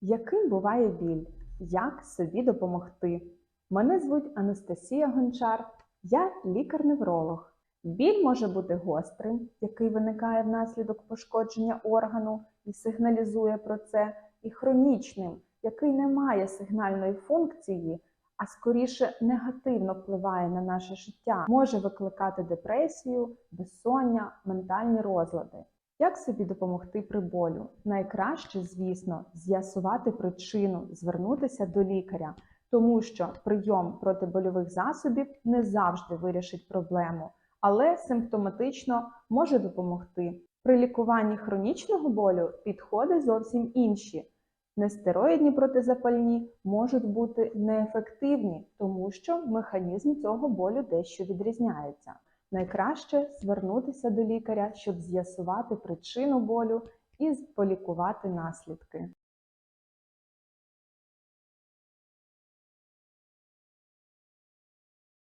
Яким буває біль? Як собі допомогти? Мене звуть Анастасія Гончар, я лікар-невролог. Біль може бути гострим, який виникає внаслідок пошкодження органу і сигналізує про це, і хронічним, який не має сигнальної функції, а скоріше негативно впливає на наше життя, може викликати депресію, безсоння, ментальні розлади. Як собі допомогти при болю? Найкраще, звісно, з'ясувати причину, звернутися до лікаря, тому що прийом протибольових засобів не завжди вирішить проблему, але симптоматично може допомогти. При лікуванні хронічного болю підходи зовсім інші. Нестероїдні протизапальні можуть бути неефективні, тому що механізм цього болю дещо відрізняється. Найкраще звернутися до лікаря, щоб з'ясувати причину болю і полікувати наслідки.